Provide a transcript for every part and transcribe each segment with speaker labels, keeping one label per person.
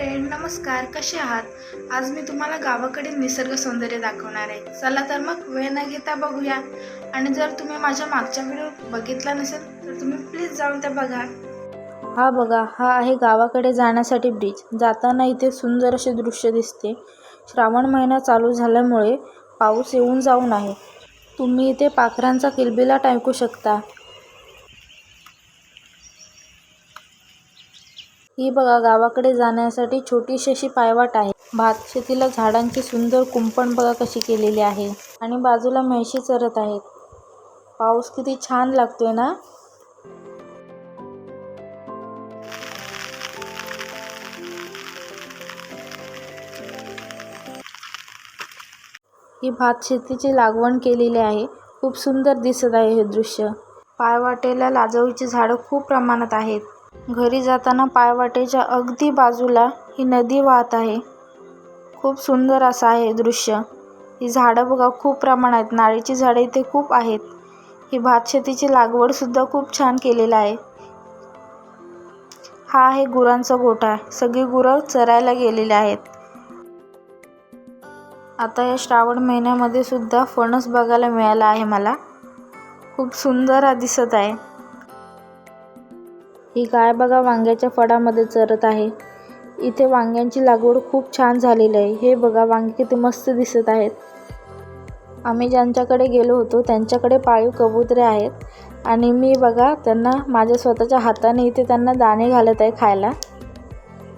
Speaker 1: Friend नमस्कार कसे आहात? आज मी तुम्हाला गावाकडील निसर्ग सौंदर्य दाखवणार आहे. चला तर मग वेळ न घेता बघूया. आणि जर तुम्ही माझ्या मागच्या व्हिडिओ बघितला नसेल तर तुम्ही प्लीज जाऊन त्या बघा.
Speaker 2: हा बघा हा आहे गावाकडे जाण्यासाठी ब्रिज जाताना इथे सुंदर असे दृश्य दिसते. श्रावण महिना चालू झाल्यामुळे पाऊस येऊन जाऊन आहे. तुम्ही इथे पाखरांचा किलबिला टाकू शकता. ही बघा गावाकडे जाण्यासाठी छोटीशी अशी पायवाट आहे. भात शेतीला झाडांची सुंदर कुंपण बघा कशी केलेली आहे. आणि बाजूला म्हैशी चरत आहेत. पाऊस किती छान लागतोय ना? ही भात शेतीची लागवण केलेली आहे. खूप सुंदर दिसत आहे हे दृश्य. पायवाटेला लाजवळीची झाडं खूप प्रमाणात आहेत. घरी जाताना पायवाटेच्या अगदी बाजूला ही नदी वाहत आहे. खूप सुंदर असं आहे दृश्य. ही झाडं बघा खूप प्रमाणात आहेत नारळीची झाडं इथे खूप आहेत. ही भात शेतीची लागवडसुद्धा खूप छान केलेलं आहे. हा आहे गुरांचा गोठा. सगळी गुरं चरायला गेलेली आहेत. आता या श्रावण महिन्यामध्ये सुद्धा फणस बघायला मिळाला आहे मला. खूप सुंदर दिसत आहे. ही गाय बघा वांग्याच्या फळामध्ये चरत आहे. इथे वांग्यांची लागवड खूप छान झालेली आहे. हे बघा वांगे किती मस्त दिसत आहेत. आम्ही ज्यांच्याकडे गेलो होतो त्यांच्याकडे पाळीव कबुतरे आहेत. आणि मी बघा त्यांना माझ्या स्वतःच्या हाताने इथे त्यांना दाणे घालत आहे खायला.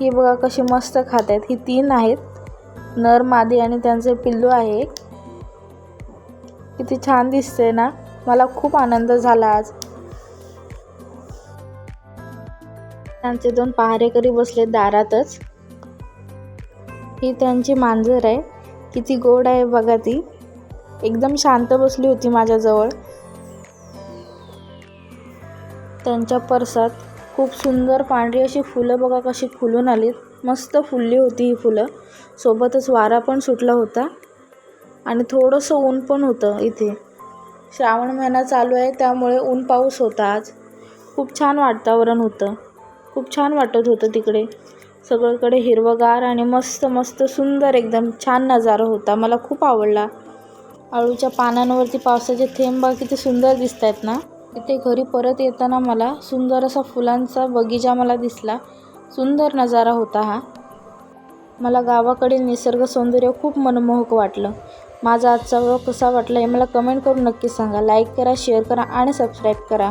Speaker 2: ही बघा कशी मस्त खात आहेत. ही तीन आहेत. नर मादी आणि त्यांचे पिल्लू आहे किती छान दिसते ना? मला खूप आनंद झाला आज. त्यांचे दोन पहारेकरी बसले दारातच. ही त्यांची मांजर आहे. किती गोड आहे बघा ती. एकदम शांत बसली होती माझ्याजवळ. त्यांच्या परसात खूप सुंदर पांढरी अशी फुलं बघा कशी फुलून आलीत. मस्त फुलली होती ही फुलं. सोबतच वारा पण सुटला होता. आणि थोडंसं ऊन पण होतं इथे. श्रावण महिना चालू आहे त्यामुळे ऊन पाऊस होता आज. खूप छान वातावरण होतं. खूप छान वाटत होतं तिकडे. सगळीकडे हिरवंगार आणि मस्त मस्त सुंदर एकदम छान नजारा होता. मला खूप आवडला. आळूच्या पानांवरती पावसाचे थेंब किती सुंदर दिसत आहेत ना. तिथे घरी परत येताना मला सुंदर असा फुलांचा बगीचा मला दिसला. सुंदर नजारा होता हा. मला गावाकडील निसर्ग सौंदर्य खूप मनमोहक वाटलं. माझा आजचा व्हिडिओ कसा वाटला हे मला कमेंट करून नक्की सांगा. लाईक करा शेअर करा आणि सबस्क्राईब करा.